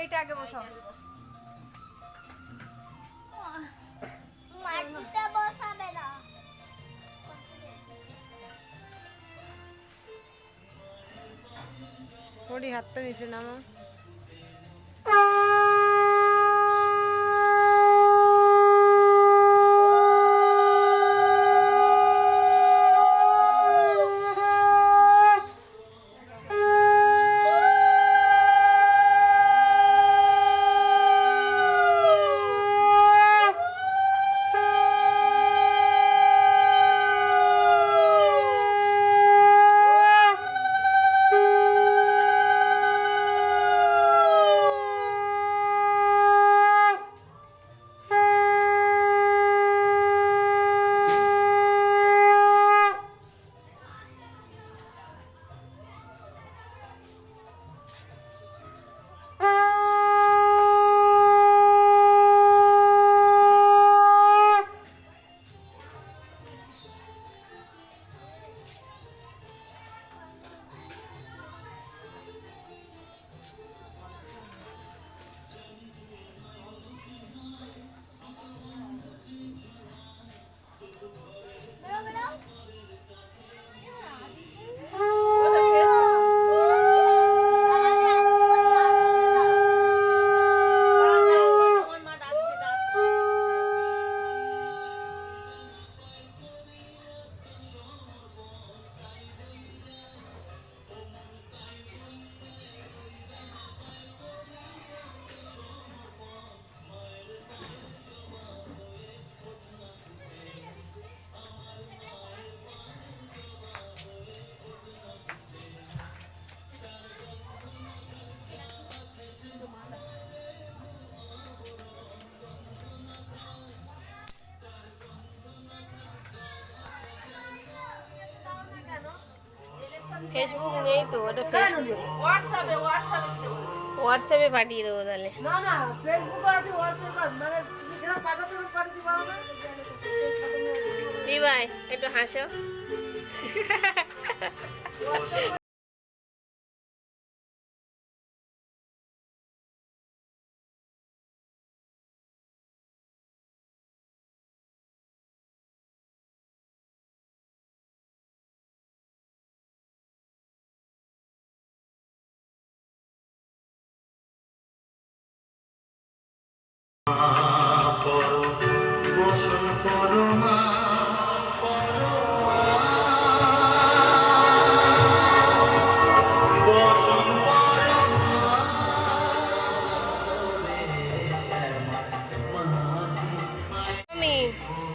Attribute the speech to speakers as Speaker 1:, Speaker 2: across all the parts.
Speaker 1: এইটা আগে বসাও। মাটিতে বসাবে না। হাতটা নিচে নামা। ফেসবুক নেই তো ওটা ফেসবুক
Speaker 2: হোয়াটসঅ্যাপে হোয়াটসঅ্যাপে
Speaker 1: হোয়াটসঅ্যাপে পাঠিয়ে দেবো তাহলে
Speaker 3: না না ফেসবুক আছে হোয়াটসঅ্যাপ আছে মানে তুমি যেটা পাঠাতে পারো পাঠাতে পারো না
Speaker 1: দিবাই একটু হাসো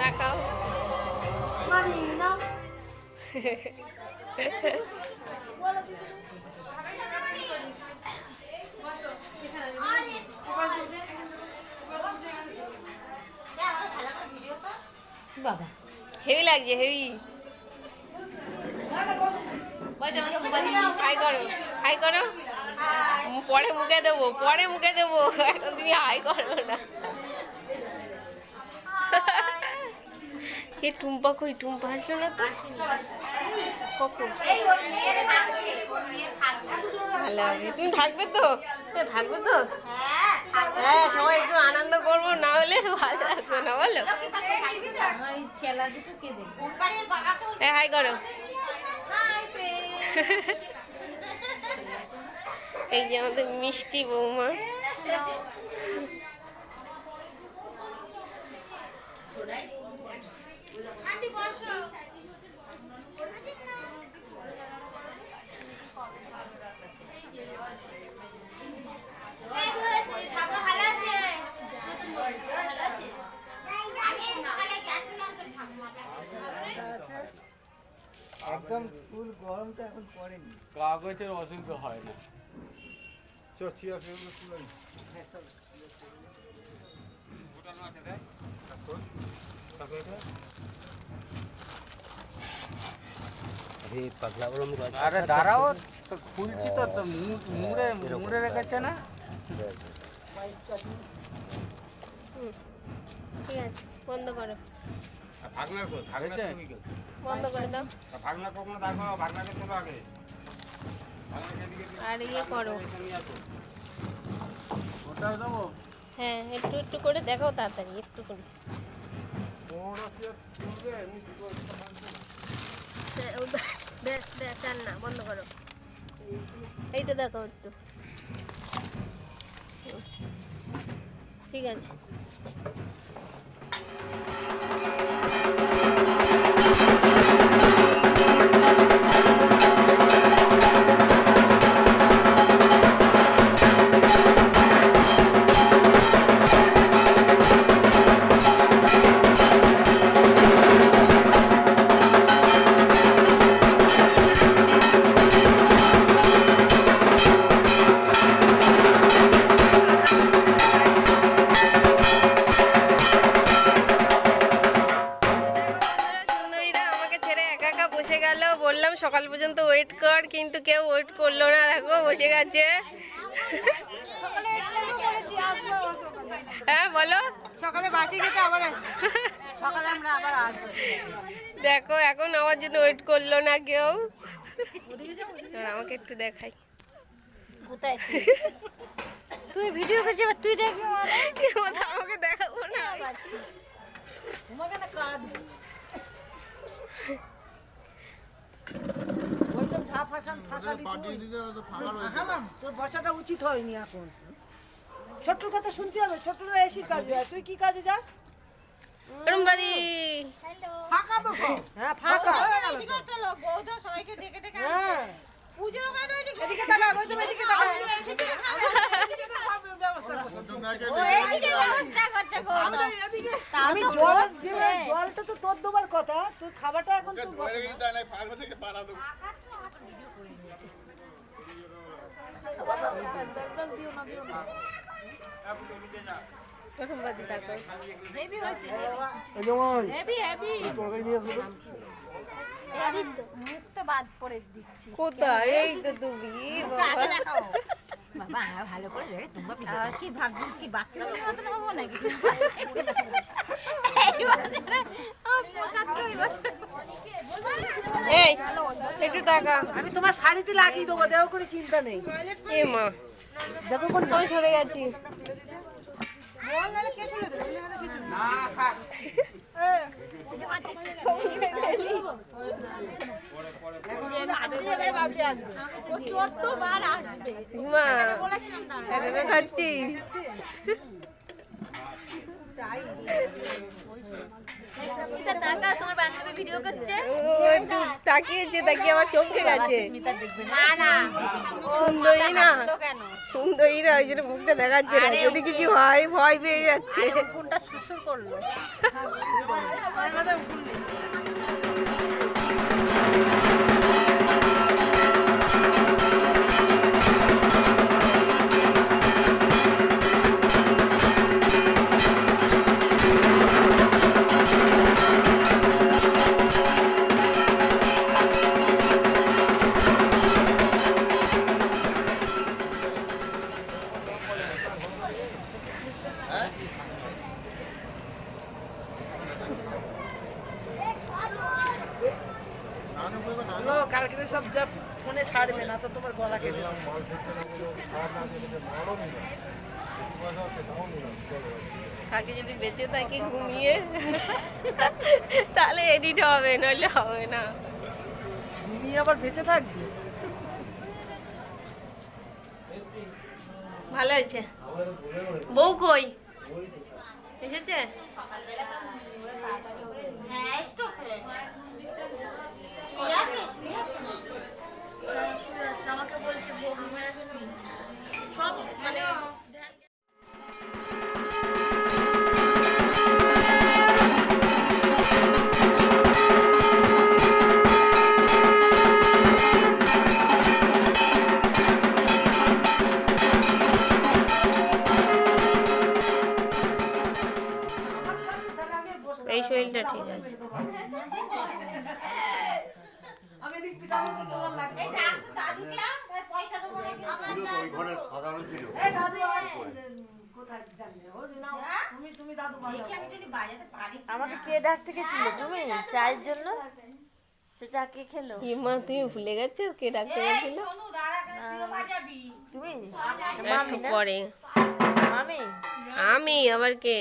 Speaker 1: তাকাও।
Speaker 3: মানি বাবা।
Speaker 1: হেভি লাগছে হেভি হাই করো হাই করো। পরে মুখে দেবো পরে মুখে দেবো। এখন তুমি হাই করো না। এ টুম্পা কই টুম্পা আসলো না তো? কখন? ভালো হবে তুমি থাকবে তো? থাকবে তো? হ্যাঁ সবাই একটু আনন্দ করব না হলে ভালো লাগবে না বলো। এ হাই করো। এই যে আমাদের মিষ্টি বৌমা।
Speaker 2: সামনে
Speaker 3: গরমটা এখন পড়েনি।
Speaker 4: কাগজের অসুবিধা হয় না। আরে দাঁড়াও তো খুলছি তো তো মুড়ে মুড়ে রেখেছে না?
Speaker 1: ঠিক আছে বন্ধ করো।
Speaker 4: ভাগনার কই? ভাগনার
Speaker 1: হয়েছে?
Speaker 4: কই?
Speaker 1: বন্ধ করে দাও।
Speaker 4: ভাগনা কখনো ভাগনাকে তোলো আগে।
Speaker 1: আর ইয়ে করো।
Speaker 4: ওটাও
Speaker 1: হ্যাঁ একটু একটু করে দেখাও তাড়াতাড়ি একটু করে। হ্যাঁ, ও ব্যাস ব্যাস ব্যাস আর না বন্ধ করো। এইটা দেখো একটু। ঠিক আছে। বসে গেল বললাম সকাল পর্যন্ত ওয়েট কর কিন্তু কেউ ওয়েট করল না দেখো বসে গেছে। হ্যাঁ বলো।
Speaker 3: সকালে বাসি খেতে আবার সকালে আমরা আবার আসব।
Speaker 1: দেখো এখন আমার জন্য ওয়েট করল না কেউ। আমাকে একটু দেখাই।
Speaker 2: কোথায় তুই? ভিডিও করছিস তুই দেখবি
Speaker 1: আমাকে দেখাবো না।
Speaker 3: তোমাকে না কাটবো ফাঁসান ফাঁসালি তোর বসাটা উচিত হয়নি এখন। ছোট্টর কথা শুনতে হবে ছোট্টরা এসির কাজে যায়। তুই কি কাজে যাস? ফাঁকা তো হ্যাঁ
Speaker 2: লোক বৌদ্ধ সবাইকে ডেকে ডেকে
Speaker 3: হ্যাঁ। জলটা তো তোর দেবার কথা। তুই খাবারটা এখন তুই বস
Speaker 1: রুমবাদি দেখো
Speaker 2: এদিক তো, মুখটা বাদ পড়ে দিচ্ছি
Speaker 1: কোথায় এই তো তুমি বাবা
Speaker 2: বাবা ভালো করে তোমরা কি ভাবছিস কি বাচ্চা মতন হব নাকি?
Speaker 1: এই একটু টাকা
Speaker 3: আমি তোমার শাড়িতে লাগিয়ে দেবো দেও করে চিন্তা নেই।
Speaker 1: এ মা
Speaker 3: দেখো কোন
Speaker 1: আমি সরে গেছি মা খাচ্ছি। তাকিয়েছে তাকিয়ে আমার চমকে গেছে। সুন্দরী না। সুন্দরী না ওই জন্য মুখটা দেখাচ্ছে না। যদি কিছু হয় ভয় পেয়ে যাচ্ছে।
Speaker 2: কোনটা সুসুর করল।
Speaker 3: যা ফোনে ছাড়বে না তো তোমার গলা কেটে
Speaker 1: কাকে যদি বেঁচে থাকি ঘুমিয়ে তাহলে এডিট হবে নইলে হবে না।
Speaker 3: তুমি আবার বেঁচে থাকবে?
Speaker 1: ভালো হয়েছে। বউ কই? এসেছে?
Speaker 2: হ্যাঁ আমাকে বলছে বৌমা আসবি। সব মানে যদি সাজানো ছিল
Speaker 5: আমাকে কে ডাকতে গেছিলে তুমি? চায়ের জন্য? চা কে খেলো?
Speaker 1: মা তুমি ভুলে গেছো কে ডাকতে গেছিল
Speaker 5: তুমি?
Speaker 1: পরে।
Speaker 5: মামি?
Speaker 1: আমি আবার কে?